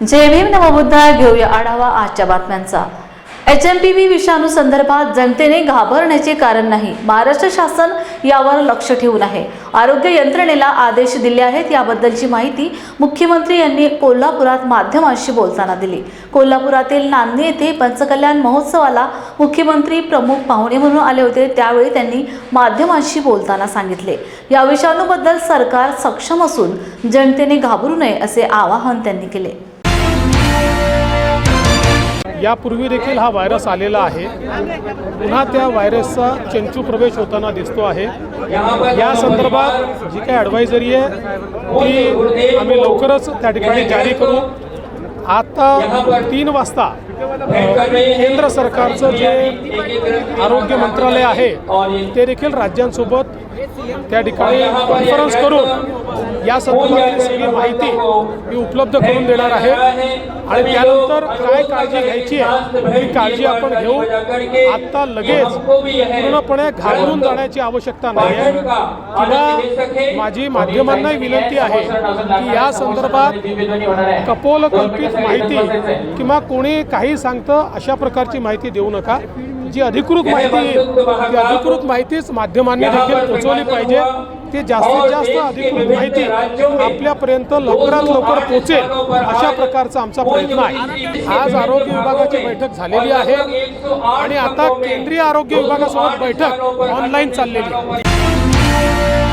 जय भीम नवबुद्धा घेऊया आढावा आजच्या बातम्यांचा. एच एम पी व्ही विषाणू संदर्भात जनतेने घाबरण्याचे कारण नाही. महाराष्ट्र शासन यावर लक्ष ठेवून आहे. आरोग्य यंत्रणेला आदेश दिले आहेत. याबद्दलची माहिती मुख्यमंत्री यांनी कोल्हापुरात माध्यमांशी बोलताना दिली. कोल्हापुरातील नांदी येथे पंचकल्याण महोत्सवाला मुख्यमंत्री प्रमुख पाहुणे म्हणून आले होते. त्यावेळी त्यांनी माध्यमांशी बोलताना सांगितले. या विषाणूबद्दल सरकार सक्षम असून जनतेने घाबरू नये असे आवाहन त्यांनी केले. यापूर्वी देखील हा व्हायरस आलेला आहे. पुन्हा त्या व्हायरसचा चंचू प्रवेश होताना दिसतो आहे. या संदर्भात जी काही ॲडवायझरी आहे ती आम्ही लवकरच त्या ठिकाणी जारी करू. आता तीन वाजता केंद्र सरकारचं जे आरोग्य मंत्रालय आहे ते देखील राज्यांसोबत त्या ठिकाणी कॉन्फरन्स करून या संदर्भातली सगळी माहिती मी उपलब्ध करून देणार आहे. आणि त्यानंतर काय काळजी घ्यायची आहे ही काळजी आपण घेऊ आत्ता लगेच पूर्णपणे घाबरून जाण्याची आवश्यकता नाही आहे. किंवा माझी माध्यमांनाही विनंती आहे की या संदर्भात कपोलकल्पित माहिती किंवा कोणी काही सांगतं अशा प्रकारची माहिती देऊ नका. जी अधिकृत माहिती ती अधिकृत माहितीच माध्यमांनी देखील पोहोचवली पाहिजे. ती जास्तीत जास्त अधिकृत माहिती आपल्यापर्यंत लवकरात लवकर पोहोचेल. अशा प्रकारचा आमचा प्रयत्न आहे. आज आरोग्य विभागाची बैठक झालेली आहे. आणि आता केंद्रीय आरोग्य विभागासोबत बैठक ऑनलाईन चाललेली आहे.